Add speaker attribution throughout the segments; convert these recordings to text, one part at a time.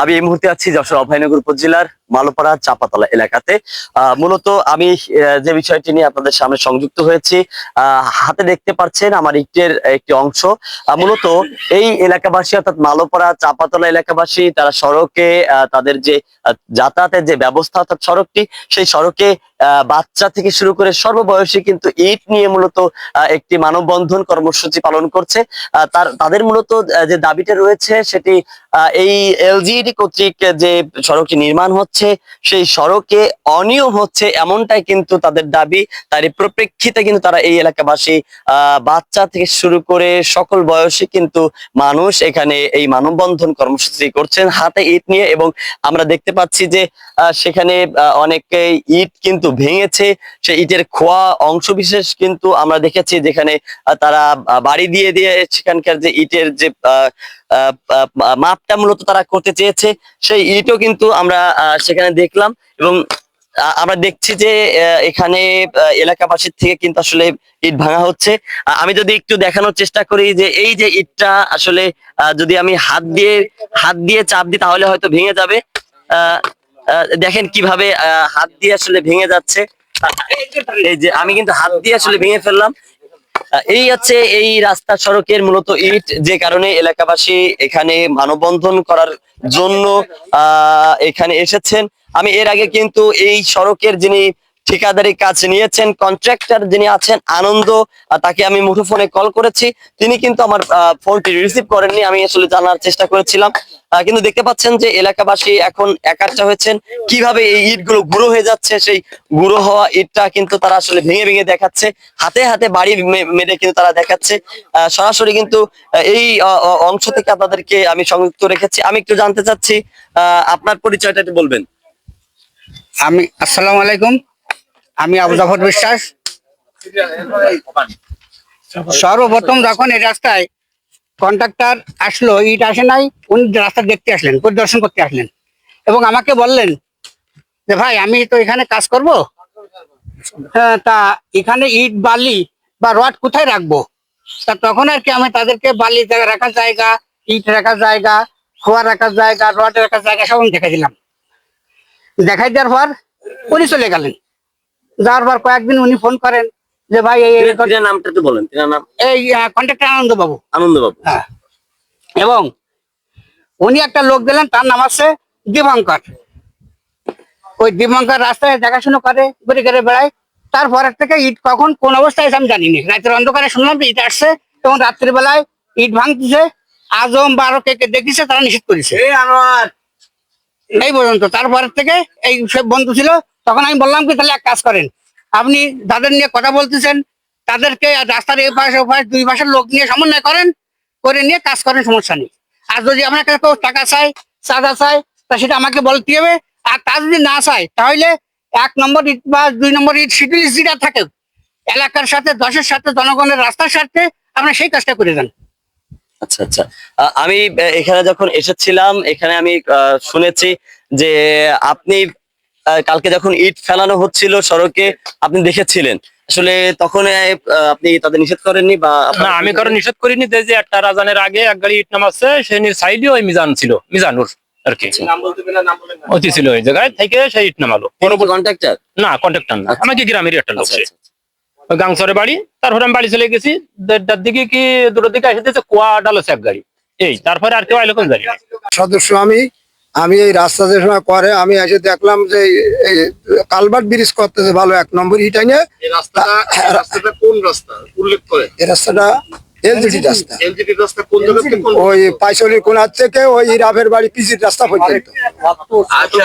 Speaker 1: আমি এই মুহূর্তে আছি যশোর অভয়নগর উপজেলার মালোপাড়া চাপাতলা এলাকাতে। মূলত আমি যে বিষয়টি নিয়ে আপনাদের সামনে সংযুক্ত হয়েছি হাতে দেখতে পাচ্ছেন আমার ইটের একটি অংশ। মূলত এই এলাকাবাসী অর্থাৎ মালোপাড়া চাপাতলা এলাকাবাসী, তারা সড়কে তাদের যে যাতায়াতের যে ব্যবস্থা অর্থাৎ সড়কটি, সেই সড়কে বাচ্চা থেকে শুরু করে সর্ববয়সী কিন্তু ইট নিয়ে মূলত একটি মানববন্ধন কর্মসূচি পালন করছে। তার, তাদের মূলত যে দাবিটা রয়েছে সেটি এই এলজিডি কর্তৃক যে সড়কটি নির্মাণ হচ্ছে সেই সড়কে অনিয়ম হচ্ছে এমনটাই কিন্তু তাদের দাবি। তার প্রপ্রেক্ষিতে কিন্তু তারা এই এলাকাবাসী বাচ্চা থেকে শুরু করে সকল বয়সী কিন্তু মানুষ এখানে এই মানববন্ধন কর্মসূচি করছেন হাতে ইট নিয়ে এবং আমরা দেখতে পাচ্ছি যে সেখানে আহ, অনেকে ইট কিন্তু ভেঙেছে। সেই ইটের খোয়া অংশ বিশেষ কিন্তু আমরা দেখেছি যেখানে তারা বাড়ি দিয়ে দিয়ে সেখানকার যে ইটের যে আহ, মাপটা মূলত তারা করতে চেয়েছে। সেই ইটও কিন্তু আমরা সেখানে দেখলাম এবং আমরা দেখছি যে এখানে এলাকাবাসীর থেকে কিন্তু আসলে ইট ভাঙা হচ্ছে। আমি যদি একটু দেখানোর চেষ্টা করি যে, এই যে ইটটা আসলে যদি আমি হাত দিয়ে হাত দিয়ে চাপ দিই তাহলে হয়তো ভেঙে যাবে। দেখেন কীভাবে হাত দিয়ে আসলে ভেঙে যাচ্ছে। এই যে আমি কিন্তু হাত দিয়ে আসলে ভেঙে ফেললাম। এই হচ্ছে এই রাস্তা সড়কের মূলত ইট, যে কারণে এলাকাবাসী এখানে মানববন্ধন করার জন্য এখানে এসেছেন। আমি এর আগে কিন্তু এই সড়কের যিনি ঠিকাদারি কাজ নিয়েছেন কন্ট্রাক্টর যিনি আছেন, আনন্দ তাকে আমি মুঠোফোনে কল করেছি। তিনি কিন্তু আমার ফোনটি রিসিভ করেননি, আমি আসলে জানার চেষ্টা করেছিলাম। কিন্তু দেখতে পাচ্ছেন যে এলাকাবাসী এখন একাচ্ছা হয়েছেন। কীভাবে এই ইটগুলো গুঁড়ো হয়ে যাচ্ছে, সেই গুঁড়ো হওয়া ইটটা কিন্তু তারা আসলে ভেঙে ভেঙে দেখাচ্ছে। হাতে হাতে বাড়ি মেরে কিন্তু তারা দেখাচ্ছে। সরাসরি কিন্তু এই অংশ থেকে আপনাদেরকে আমি সংযুক্ত রেখেছি। আমি একটু জানতে চাচ্ছি আপনার পরিচয়টা একটু বলবেন।
Speaker 2: আমি, আসসালামু আলাইকুম। আমি আবু জাফর বিশ্বাস। সর্বপ্রথম যখন এই রাস্তায় কন্ট্রাক্টর আসলো ইট আসে নাই উনি রাস্তা দেখতে আসলেন পরিদর্শন করতে আসলেন। এবং আমাকে বললেন যে ভাই আমি তো এখানে কাজ করব? হ্যাঁ, তা এখানে ইট বালি বা রড কোথায় রাখব? তা তখন আর কি আমি তাদেরকে বালি রাখার জায়গা ইট রাখার জায়গা খোয়া রাখার জায়গা রড রাখার জায়গা সব আমি দেখাই দিলাম। দেখাই দেওয়ার পর উনি চলে গেলেন। যাওয়ার পর কয়েকদিন উনি ফোন করেন যে ভাই এই
Speaker 1: নামটা একটু বলেন তিনার নাম।
Speaker 2: এই কন্ট্রাক্টর আনন্দ বাবু
Speaker 1: আনন্দ বাবু
Speaker 2: হ্যাঁ। এবং উনি একটা লোক দিলেন তার নাম আছে দীপঙ্কর ওই দীপঙ্কর রাস্তায় দেখাশুনো করে ঘুরে ঘুরে বেড়ায়। তারপরের থেকে ইট কখন কোন অবস্থায় আছে আমি জানিনি। রাতের অন্ধকারে শুনলাম ইট আসছে এবং রাত্রিবেলায় ইট ভাঙতেছে। আজম বারো কে কে দেখিছে তারা নিষেধ করেছে। এই পর্যন্ত। তারপরের থেকে এই সব বন্ধু ছিল। তখন আমি বললাম কি তাহলে এক কাজ করেন। আপনি যাদের নিয়ে কথা বলতেছেন, তাদেরকে রাস্তার এই পাশে, ও পাশে, দুই পাশের লোক নিয়ে সমন্বয় করেন, করে নিয়ে কাজ করেন, সমস্যা নেই। আর যদি আপনার কাছে কেউ টাকা চাই, চাঁদা চাই, তা সেটা আমাকে বলতে হবে। আর তা যদি না চায় তাহলে এক নম্বর ইট বা দুই নম্বর ইট শিডিউল যেটা থাকে, এলাকার সাথে, দশের সাথে, জনগণের রাস্তার সাথে আপনার সেই কাজটা করে দেন
Speaker 1: আচ্ছা আচ্ছা। আমি এখানে যখন এসেছিলাম, এখানে আমি শুনেছি যে আপনি কালকে যখন ইট ফেলানো হচ্ছিল সড়কে আপনি দেখেছিলেন। আসলে তখন আপনি তাদের নিষেধ করেননি বা
Speaker 3: না আমি কারও নিষেধ করিনি যে যে একটা রাজানের আগে এক গাড়ি ইট নামাচ্ছে সে সাইডে ওই মিজান ছিল মিজানুর আর কি। অতি ছিল ওই জায়গায় থেকে সেই ইট নামালো।
Speaker 1: কোনো কন্ট্রাক্টর
Speaker 3: না কন্ট্রাক্টর না।
Speaker 1: আচ্ছা।
Speaker 3: আমাকে গ্রামেরই একটা লোক
Speaker 1: আচ্ছা। আচ্ছা
Speaker 3: গাংসরে বাড়ি তারপরে আমি বাড়ি চলে গেছি। দেড়টার দিকে কি দুটোর দিকে এসে কুয়া এক গাড়ি। এই তারপরে আর কেউ জানি
Speaker 4: সদস্য আমি আমি এই রাস্তা যে সময় করে আমি এসে দেখলাম যে এই কালভার্ট ব্রিজ করতেছে ভালো এক নম্বর ইটা নিয়ে
Speaker 5: রাস্তাটা কোন রাস্তা? উল্লেখ করে।
Speaker 4: এই রাস্তাটা এলজিডি রাস্তা।
Speaker 5: এলজিডি রাস্তা কোন জায়গা থেকে
Speaker 4: ওই পাইশলির কোনার থেকে ওই রাফের বাড়ি পিসির রাস্তা পর্যন্ত।
Speaker 5: আচ্ছা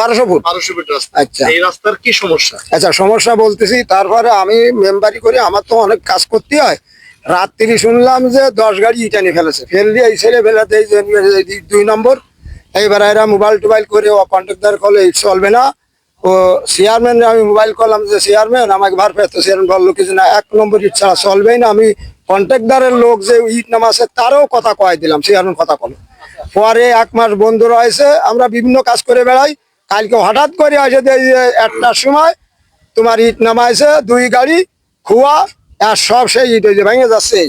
Speaker 4: বারোশো ফুট। বারোশো ফুট
Speaker 5: রাস্তা
Speaker 4: আচ্ছা।
Speaker 5: এই রাস্তার কি সমস্যা?
Speaker 4: আচ্ছা সমস্যা বলতেছি তারপরে আমি মেম্বারি করে আমার তো অনেক কাজ করতে হয়। রাত্রি শুনলাম যে দশ গাড়ি ইটা নিয়ে ফেলেছে। ফেল দিয়ে এই ছেলে ফেলাতে দুই নম্বর। এইবার এরা মোবাইল টোবাইল করে ও কন্ট্রাক্টার কলে চলবে না। ও চেয়ারম্যান আমি মোবাইল করলাম যে চেয়ারম্যান আমাকে ভার পেতো চেয়ারম্যান বলল, কিছু না, এক নম্বর ইট ছাড়া চলবেই না। আমি কন্ট্রাক্টারের লোক যে ইট নামাছে, তারও কথা কয় দিলাম চেয়ারম্যান কথা কলো পরে এক মাস বন্ধ রয়েছে, আমরা বিভিন্ন কাজ করে বেড়াই। কালকে হঠাৎ করে আসে যে একটার সময় তোমার ইট নামাইছে, দুই গাড়ি, খুয়া আর সব সেই ইট যে ভেঙে যাচ্ছে।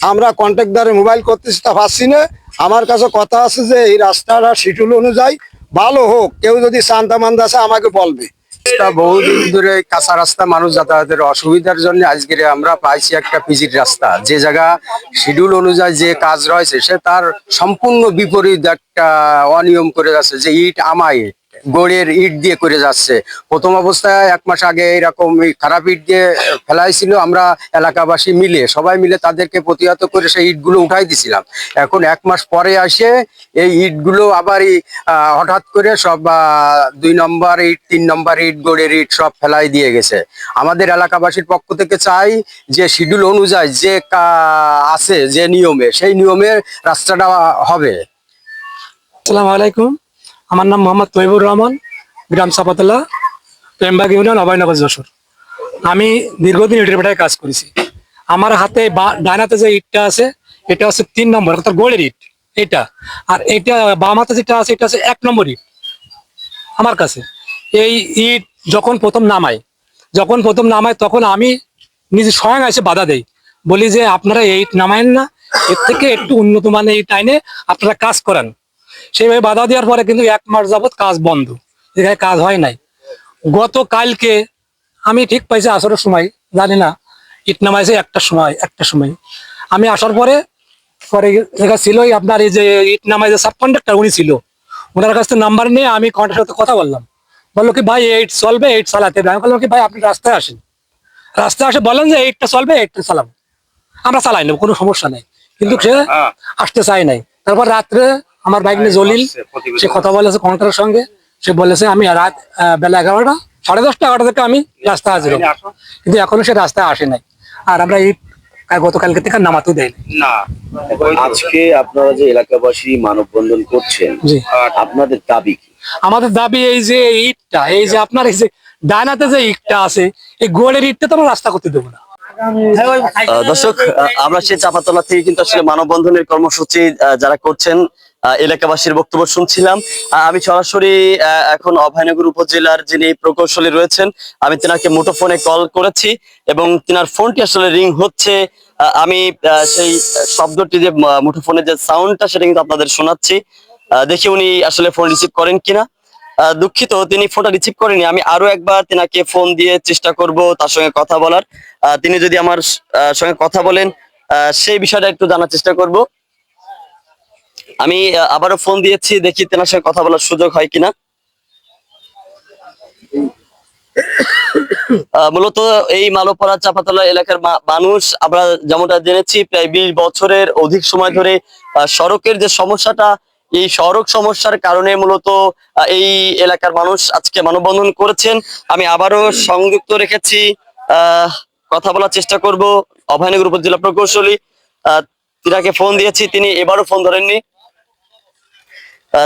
Speaker 4: আমরা কন্ট্রাক্টারে মোবাইল করতেছি, তা পাচ্ছি না। আমার কাছে কথা আছে যে, এই রাস্তাটা শিডিউল অনুযায়ী ভালো হোক। কেউ যদি চান্দা মান্দা আছে, আমাকে বলবে।
Speaker 6: বহুদিন ধরে কাঁচা রাস্তা, মানুষ যাতায়াতের অসুবিধার জন্য আজকে আমরা পাইছি একটা পিজির রাস্তা। যে জায়গা শিডিউল অনুযায়ী যে কাজ রয়েছে, সে তার সম্পূর্ণ বিপরীত একটা অনিয়ম করে যাচ্ছে, যে ইট আমায়। গড়ের ইট দিয়ে করে যাচ্ছে। প্রথম অবস্থায় এক মাস আগে এরকম খারাপ ইট দিয়ে ফেলাইছিল, আমরা এলাকাবাসী মিলে, সবাই মিলে তাদেরকে প্রতিহত করে সেই ইটগুলো উঠাই দিছিলাম। এখন এক মাস পরে আসে, এই ইটগুলো আবারই হঠাৎ করে সব দুই নম্বর ইট, তিন নম্বর ইট, গড়ের ইট সব ফেলাই দিয়ে গেছে। আমাদের এলাকাবাসীর পক্ষ থেকে চাই যে শিডিউল অনুযায়ী যে আছে, যে নিয়মে, সেই নিয়মে রাস্তাটা হবে।
Speaker 7: আসসালামু আলাইকুম। আমার নাম মোহাম্মদ তৈবুর রহমান, গ্রাম চাপাতলা, প্রেমবাগ ইউনিয়ন, অভয়নগর যশোর। আমি দীর্ঘদিন ইটের বেটায় কাজ করেছি। আমার হাতে বা- ডান যে ইটটা আছে, এটা হচ্ছে তিন নম্বর, অর্থাৎ গোড়ের ইট, এটা। আর এটা বাম হাতে যেটা আছে, এটা আছে এক নম্বর ইট, আমার কাছে। এই ইট যখন প্রথম নামায়, যখন প্রথম নামায় তখন আমি নিজে স্বয়ং এসে বাধা দেই। বলি যে, আপনারা এই ইট নামায়েন না। এর থেকে একটু উন্নত মানের ইট আইনে আপনারা কাজ করান। সেইভাবে বাধা দেওয়ার পরে কিন্তু এক মাস যাবত কাজ বন্ধ। এখানে কাজ হয় নাই। গতকালকে আমি ঠিক পাইছি আসরের সময় জানি না ইট নামাইছে একটা সময় একটা সময়। আমি আসার পরে পরে এখানে ছিলই আপনার এই যে ইট নামাইছে সাব কন্ডাক্টর উনি ছিল। ওনার কাছ থেকে নাম্বার নিয়ে আমি কন্ট্রাক্টর সাথে কথা বললাম। বলল কি ভাই এইট চলবে এইট চালাতে হবে। আমি বললাম কি ভাই আপনি রাস্তায় আসেন। রাস্তায় আসে বলেন যে এইটটা চলবে এইটটা চালাবো। আমরা চালাই নেব কোনো সমস্যা নেই। কিন্তু সে আসতে চাই নাই। তারপর রাত্রে আমার বাইক নিয়ে জলিল সে কথা বলেছে কন্ট্রাক্টরের সঙ্গে। সে বলেছে আমি রাত আহ, বেলা এগারোটা সাড়ে দশটা এগারোটা থেকে আমি রাস্তায় হাজির হব। কিন্তু এখনও সে রাস্তায় আসে নাই। আর আমরা এই গতকালকে থেকে নামাতেও দেয়নি।
Speaker 1: আজকে আপনারা যে এলাকাবাসী মানববন্ধন করছেন আপনাদের দাবি কি?
Speaker 7: আমাদের দাবি এই যে ইটটা এই যে আপনার এই যে ডানাতে যে ইটটা আছে এই গোড়ের ইটটা তো আমরা রাস্তা করতে দেবো না।
Speaker 1: দর্শক আমরা সেই চাপাতলা থেকে কিন্তু আসলে মানববন্ধনের কর্মসূচি যারা করছেন এলাকাবাসীর বক্তব্য শুনছিলাম। আমি সরাসরি এখন অভয়নগর উপজেলার যিনি প্রকৌশলী রয়েছেন, আমি তেনাকে মুঠোফোনে কল করেছি এবং তেনার ফোনটি আসলে রিং হচ্ছে আমি সেই শব্দটি যে মুঠোফোনের যে সাউন্ডটা সেটা কিন্তু আপনাদের শোনাচ্ছি। দেখি উনি আসলে ফোন রিসিভ করেন কিনা। দুঃখিত, তিনি ফোনটা রিসিভ করেনি আমি আরও একবার তেনাকে ফোন দিয়ে চেষ্টা করব তার সঙ্গে কথা বলার। তিনি যদি আমার সঙ্গে কথা বলেন সেই বিষয়টা একটু জানার চেষ্টা করব। আমি আবারও ফোন দিয়েছি, দেখি তেনার সঙ্গে কথা বলার সুযোগ হয় কিনা। মূলত এই মালোপাড়া চাপাতলা এলাকার মানুষ, আমরা যেমনটা জেনেছি, প্রায় বিশ বছরের অধিক সময় ধরে সড়কের যে সমস্যাটা, এই সড়ক সমস্যার কারণে মূলত এই এলাকার মানুষ আজকে মানববন্ধন করেছেন। আমি আবারও সংযুক্ত রেখেছি কথা বলার চেষ্টা করব, অভয়নগর উপজেলা প্রকৌশলী। তিনাকে ফোন দিয়েছি, তিনি এবারও ফোন ধরেননি।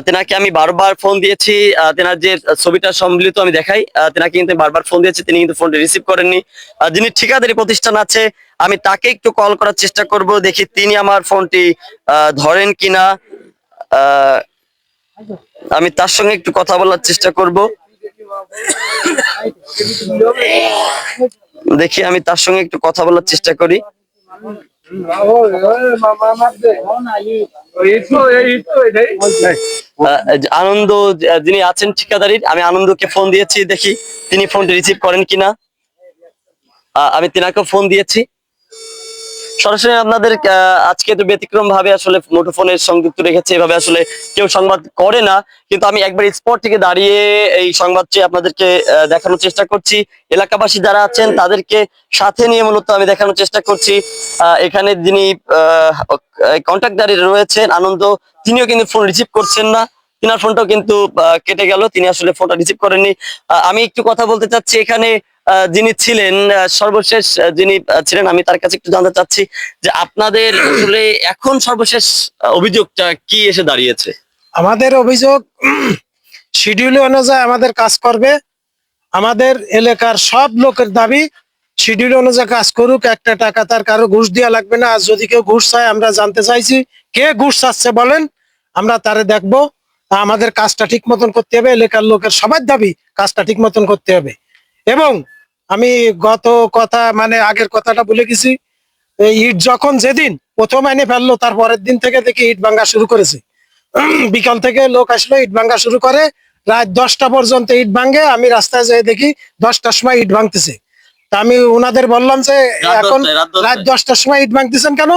Speaker 1: তেনাকে আমি বারবার ফোন দিয়েছি তেনার যে ছবিটা সম্মিলিত আমি দেখাই তেনাকে কিন্তু বারবার ফোন দিয়েছি, তিনি কিন্তু ফোনটি রিসিভ করেননি। যিনি ঠিকাদারি প্রতিষ্ঠান আছে, আমি তাকে একটু কল করার চেষ্টা করব, দেখি তিনি আমার ফোনটি ধরেন কিনা। আমি তার সঙ্গে একটু কথা বলার চেষ্টা করব। দেখি আমি তার সঙ্গে একটু কথা বলার চেষ্টা করি। আনন্দ যিনি আছেন ঠিকাদারির, আমি আনন্দকে ফোন দিয়েছি, দেখি তিনি ফোনটি রিসিভ করেন কিনা। আমি তিনাকে ফোন দিয়েছি। সরাসরি আপনাদের আজকে তো ব্যতিক্রম ভাবে আসলে মুঠোফোনের সংযুক্ত রেখেছে, এভাবে আসলে কেউ সংবাদ করে না, কিন্তু আমি একবার স্পট থেকে দাঁড়িয়ে এই সংবাদটি আপনাদেরকে দেখানোর চেষ্টা করছি। এলাকাবাসী যারা আছেন, তাদেরকে সাথে নিয়ে মূলত আমি দেখানোর চেষ্টা করছি। এখানে যিনি কন্ট্যাক্টদারি রয়েছেন, আনন্দ, তিনিও কিন্তু ফোন রিসিভ করছেন না। তিনার ফোনটাও কিন্তু কেটে গেল, তিনি আসলে ফোনটা রিসিভ করেননি। আমি একটু কথা বলতে চাচ্ছি এখানে যিনি ছিলেন সর্বশেষ যিনি ছিলেন, আমি তার কাছে একটু জানতে চাচ্ছি যে আপনাদের আসলে এখন সর্বশেষ অভিযোগটা কি এসে দাঁড়িয়েছে?
Speaker 8: আমাদের অভিযোগ শিডিউল অনুযায়ী আমাদের কাজ করবে। আমাদের এলাকার সব লোকের দাবি শিডিউল অনুযায়ী কাজ করুক, একটা টাকা তার কারও ঘুষ দেওয়া লাগবে না। আর যদি কেউ ঘুষ চায়, আমরা জানতে চাইছি। কে ঘুষ চাচ্ছে বলেন, আমরা তারে দেখব। আমাদের কাজটা ঠিক মতন করতে হবে এলাকার লোকের সবার দাবি কাজটা ঠিক মতন করতে হবে। এবং আমি গত কথা মানে আগের কথাটা বলে গেছি ইট যখন যেদিন প্রথম এনে ফেলল তার পরের দিন থেকে দেখি ইট ভাঙ্গা শুরু করেছে। বিকাল থেকে লোক আসলো ইট ভাঙ্গা শুরু করে রাত দশটা পর্যন্ত ইট ভাঙ্গে আমি রাস্তায় যেয়ে দেখি দশটার সময় ইট ভাঙতেছে। তা আমি ওনাদের বললাম যে এখন
Speaker 1: রাত
Speaker 8: দশটার সময় ইট ভাঙতেছেন কেন?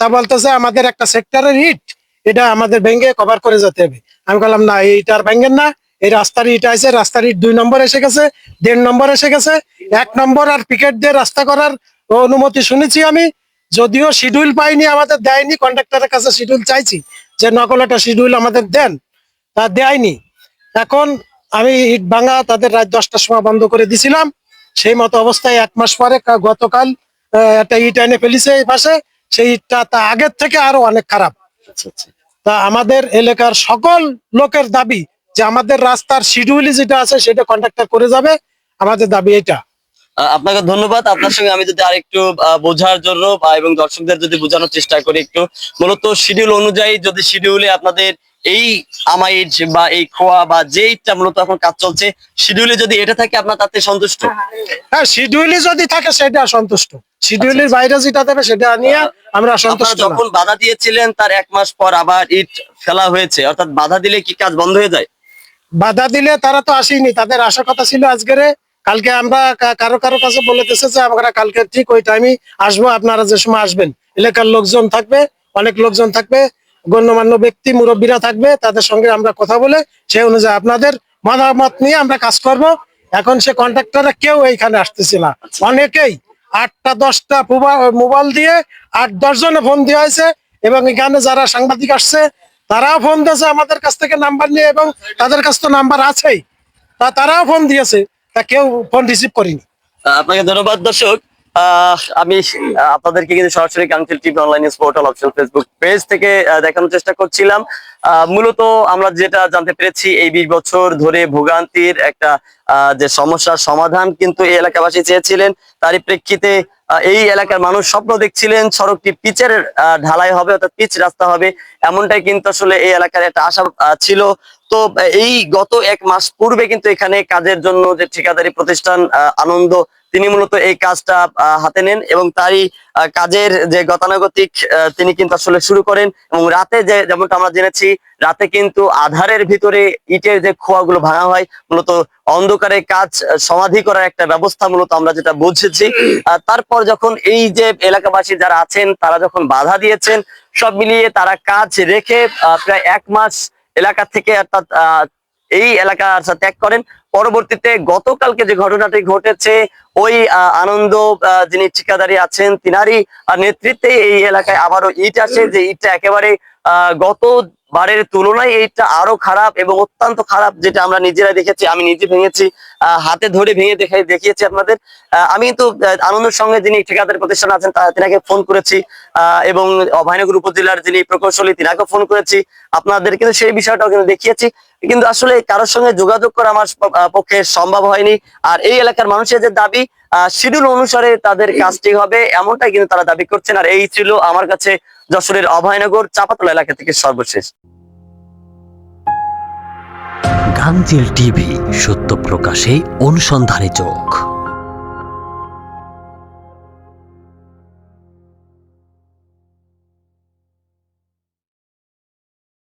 Speaker 8: তা বলতেছে আমাদের একটা সেক্টরের ইট এটা আমাদের ভেঙে কভার করে যেতে হবে। আমি বললাম, না এইটার ভেঙেন না। এই রাস্তার ইট আছে রাস্তার ইট দুই নম্বর এসে গেছে, দেড় নম্বর এসে গেছে। এক নম্বর আর পিকেট দিয়ে রাস্তা করার অনুমতি শুনেছি আমি। যদিও শিডিউল পাইনি, আমাদের দেয়নি কন্ট্রাক্টরের কাছে শিডিউল চাইছি যে নকল একটা শিডিউল আমাদের দেন। তা দেয়নি। এখন আমি ইট ভাঙা তাদের রাত দশটার সময় বন্ধ করে দিছিলাম। সেই মতো অবস্থায় এক মাস পরে গতকাল একটা ইট এনে ফেলিছে এই পাশে। সেই ইটটা তা আগের থেকে আরও অনেক খারাপ।
Speaker 1: আচ্ছা আচ্ছা
Speaker 8: তা আমাদের এলাকার সকল লোকের দাবি যে আমাদের রাস্তার শিডিউল যেটা আছে সেটা কন্ট্রাক্টর করে যাবে। আমাদের দাবি এটা
Speaker 1: আপনাকে ধন্যবাদ। আপনার সঙ্গে আমি যদি আরেকটু বোঝার জন্য এবং দর্শকদের যদি বোঝানোর চেষ্টা করি একটু। মূলত শিডিউল অনুযায়ী যদি শিডিউলে আপনাদের এই আমাইজ বা এই খোয়া বা যেইটা মূলত এখন কাজ চলছে শিডিউলে যদি এটা থাকে আপনার তাতে সন্তুষ্ট?
Speaker 8: হ্যাঁ শিডিউলে যদি থাকে সেটা সন্তুষ্ট। শিডিউলের বাইরে যেটা দেবে সেটা নিয়ে আমরা সন্তুষ্ট
Speaker 1: যখন বাধা দিয়েছিলেন তার এক মাস পর আবার ইট ফেলা হয়েছে। অর্থাৎ বাধা দিলে কি কাজ বন্ধ হয়ে যায়?
Speaker 8: বাধা দিলে তারা তো আসেনি। তাদের আসার কথা ছিল আজকের কালকে আমরা কারও কারও কাছে বলেতেছে যে আমরা কালকে ঠিক ওই টাইমে আসব। আপনারা যে সময় আসবেন এলাকার লোকজন থাকবে অনেক লোকজন থাকবে। গণ্যমান্য ব্যক্তি মুরব্বীরা থাকবে তাদের সঙ্গে আমরা কথা বলে সেই অনুযায়ী আপনাদের মতামত নিয়ে আমরা কাজ করব। এখন সে কন্ট্রাক্টররা কেউ এইখানে আসতেছে না। অনেকেই আটটা দশটা মোবা- মোবাইল দিয়ে আট দশ জনে ফোন দেওয়া হয়েছে এবং এখানে যারা সাংবাদিক আসছে তারাও ফোন দিয়েছে আমাদের কাছ থেকে নাম্বার নিয়ে এবং তাদের কাছে তো নাম্বার আছেই। তা তারাও ফোন দিয়েছে তা কেউ ফোন রিসিভ করেনি।
Speaker 1: আপনাকে ধন্যবাদ দর্শক। আমি আপনাদেরকে কিন্তু সরাসরি কাঙ্ক্ষিল TV online portal option Facebook page থেকে দেখানোর চেষ্টা করছিলাম। মূলত আমরা যেটা জানতে পেরেছি, এই বিশ বছর ধরে ভোগান্তির একটা যে সমস্যার সমাধান কিন্তু এই এলাকাবাসী চেয়েছিলেন। তারই প্রেক্ষিতে এই এলাকার মানুষ স্বপ্ন দেখছিলেন সড়কটি পিচের ঢালাই হবে, অর্থাৎ পিচ রাস্তা হবে। এমনটাই কিন্তু আসলে এই এলাকার একটা আশা ছিল। তো এই গত এক মাস পূর্বে কিন্তু এখানে কাজের জন্য যে ঠিকাদারি প্রতিষ্ঠান আনন্দ, তিনি মূলত এই কাজটা হাতে নেন এবং তারই কাজের যে গতানুগতিক তিনি কিন্তু আসলে শুরু করেন এবং রাতে যে, যেমনটা আমরা জেনেছি, রাতে কিন্তু আধারের ভিতরে ইটের যে খোয়াগুলো ভাঙা হয়, মূলত অন্ধকারে কাজ সমাধি করার একটা ব্যবস্থা মূলত আমরা যেটা বুঝেছি। তারপর যখন এই যে এলাকাবাসী যারা আছেন, তারা যখন বাধা দিয়েছেন সব মিলিয়ে তারা কাজ রেখে প্রায় এক মাস এলাকা থেকে অর্থাৎ এই এলাকা ত্যাগ করেন। পরবর্তীতে গতকালকে যে ঘটনাটি ঘটেছে, ওই আনন্দ যিনি ঠিকাদারি আছেন, তিনারই নেতৃত্বে এই এলাকায় আবারও ইট আসে। যে ইটটা একেবারে গত বারের তুলনায় এইটা আরও খারাপ এবং অত্যন্ত খারাপ যেটা আমরা নিজেরা দেখেছি, আমি নিজে ভেঙেছি হাতে ধরে ভেঙে দেখে দেখিয়েছি আপনাদের। আমি কিন্তু আনন্দের সঙ্গে যিনি ঠিকাদার প্রতিষ্ঠান আছেন তিনাকে ফোন করেছি এবং অভয়নগর উপজেলার যিনি প্রকৌশলী তিনাকে ফোন করেছি। আপনাদের কিন্তু সেই বিষয়টাও কিন্তু দেখিয়েছি। কিন্তু আসলে কারোর সঙ্গে যোগাযোগ করা আমার পক্ষে সম্ভব হয়নি। আর এই এলাকার মানুষের যে দাবি শিডিউল অনুসারে তাদের কাজটি হবে, এমনটাই কিন্তু তারা দাবি করছেন। আর এই ছিল আমার কাছে যশোরের অভয়নগর, চাপাতলা এলাকা থেকে সর্বশেষ।
Speaker 9: গাংচিল টিভি, সত্য প্রকাশে অনুসন্ধানে চোখ।